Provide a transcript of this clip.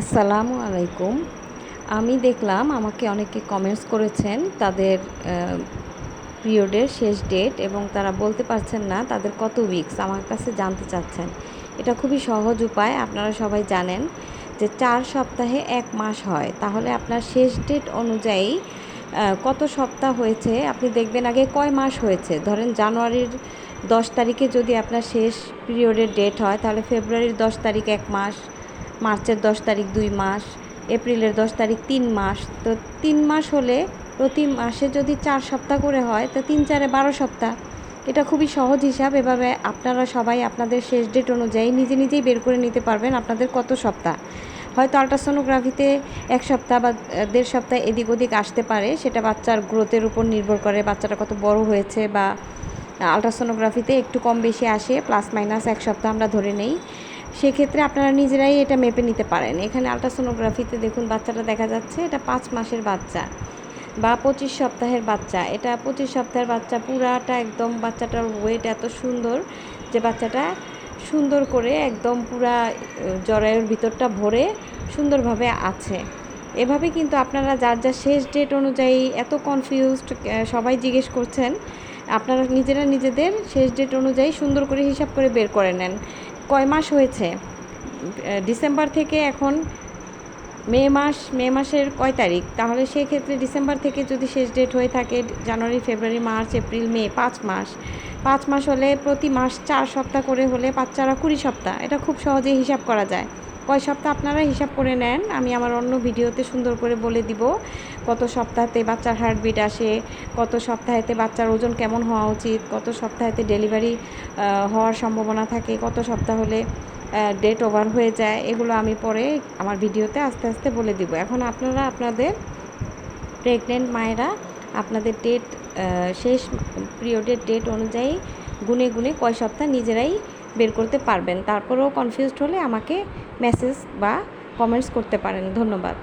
আসসালামু আলাইকুম। আমি দেখলাম আমাকে অনেকে কমেন্টস করেছেন তাদের পিরিয়ডের শেষ ডেট এবং তারা বলতে পারছেন না তাদের কত উইকস আমার কাছে জানতে চাচ্ছেন। এটা খুবই সহজ উপায়, আপনারা সবাই জানেন যে চার সপ্তাহে এক মাস হয়। তাহলে আপনার শেষ ডেট অনুযায়ী কত সপ্তাহ হয়েছে? আপনি দেখবেন আগে কয় মাস হয়েছে? ধরেন জানুয়ারির দশ তারিখে যদি আপনার শেষ পিরিয়ডের ডেট হয়, তাহলে ফেব্রুয়ারির দশ তারিখ এক মাস মার্চের দশ তারিখ দুই মাস, এপ্রিলের দশ তারিখ তিন মাস। তো তিন মাস হলে প্রতি মাসে যদি চার সপ্তাহ করে হয়, তো তিন চারে বারো সপ্তাহ। এটা খুবই সহজ হিসাব, এভাবে আপনারা সবাই আপনাদের শেষ ডেট অনুযায়ী নিজে নিজেই বের করে নিতে পারবেন আপনাদের কত সপ্তাহ। হয়তো আলট্রাসোনোগ্রাফিতে এক সপ্তাহ বা দেড় সপ্তাহ এদিক ওদিক আসতে পারে, সেটা বাচ্চার গ্রোথের উপর নির্ভর করে, বাচ্চাটা কত বড় হয়েছে বা আলট্রাসোনোগ্রাফিতে একটু কম বেশি আসে প্লাস মাইনাস এক সপ্তাহ আমরা ধরে নেই। সেক্ষেত্রে আপনারা নিজেরাই এটা মেপে নিতে পারেন। এখানে আলট্রাসোনোগ্রাফিতে দেখুন বাচ্চাটা দেখা যাচ্ছে, এটা পাঁচ মাসের বাচ্চা বা পঁচিশ সপ্তাহের বাচ্চা। এটা পঁচিশ সপ্তাহের বাচ্চা পুরাটা একদম বাচ্চাটার ওয়েট এত সুন্দর যে বাচ্চাটা সুন্দর করে একদম পুরা জরায়ুর ভিতরটা ভরে সুন্দরভাবে আছে। এভাবে কিন্তু আপনারা যার যার শেষ ডেট অনুযায়ী এত কনফিউজড সবাই জিজ্ঞেস করছেন, আপনারা নিজেরা নিজেদের শেষ ডেট অনুযায়ী সুন্দর করে হিসাব করে বের করে নেন। কয় মাস হয়েছে? ডিসেম্বর থেকে এখন মে মাস, মে মাসের কয় তারিখ? তাহলে সেক্ষেত্রে ডিসেম্বর থেকে যদি শেষ ডেট হয়ে থাকে, জানুয়ারি, ফেব্রুয়ারি, মার্চ, এপ্রিল, মে, পাঁচ মাস। পাঁচ মাস হলে প্রতি মাস চার সপ্তাহ করে হলে পাঁচ চারা কুড়ি সপ্তাহ। এটা খুব সহজেই হিসাব করা যায়। কয় সপ্তাহ আপনারা হিসাব করে নেন, আমি আমার অন্য ভিডিওতে সুন্দর করে বলে দিব কত সপ্তাহতে বাচ্চার হার্টবিট আসে, কত সপ্তাহেতে বাচ্চার ওজন কেমন হওয়া উচিত, কত সপ্তাহেতে ডেলিভারি হওয়ার সম্ভাবনা থাকে, কত সপ্তাহ হলে ডেট ওভার হয়ে যায়, এগুলো আমি পরে আমার ভিডিওতে আস্তে আস্তে বলে দিব। এখন আপনারা আপনাদের প্রেগনেন্ট মায়েরা আপনাদের ডেট শেষ পিরিয়ডের ডেট অনুযায়ী গুনে গুনে কয় সপ্তাহ নিজেরাই বের করতে পারবেন। তারপরেও কনফিউজড হলে আমাকে মেসেজ বা কমেন্টস করতে পারেন। ধন্যবাদ।